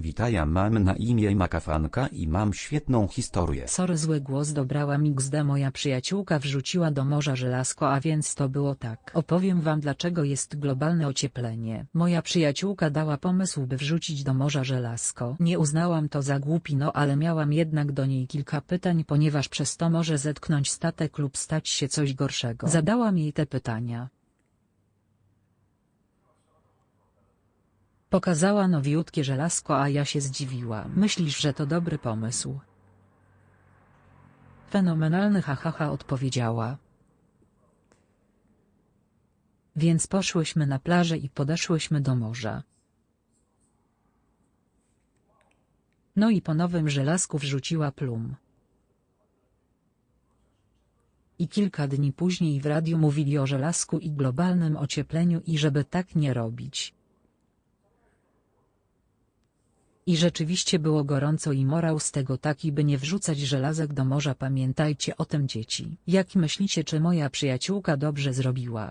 Witaj, mam na imię Makafanka i mam świetną historię. Sorry zły głos dobrała XD moja przyjaciółka wrzuciła do morza żelazko a więc to było tak. Opowiem wam dlaczego jest globalne ocieplenie. Moja przyjaciółka dała pomysł by wrzucić do morza żelazko. Nie uznałam to za głupi no ale miałam jednak do niej kilka pytań ponieważ przez to może zetknąć statek lub stać się coś gorszego. Zadałam jej te pytania. Pokazała nowiutkie żelazko a ja się zdziwiłam. Myślisz że to dobry pomysł? Fenomenalny hahaha odpowiedziała. Więc poszłyśmy na plażę i podeszłyśmy do morza. No i po nowym żelazku wrzuciła plum. I kilka dni później w radiu mówili o żelazku i globalnym ociepleniu i żeby tak nie robić. I rzeczywiście było gorąco i morał z tego taki by nie wrzucać żelazek do morza pamiętajcie o tym dzieci. Jak myślicie czy moja przyjaciółka dobrze zrobiła?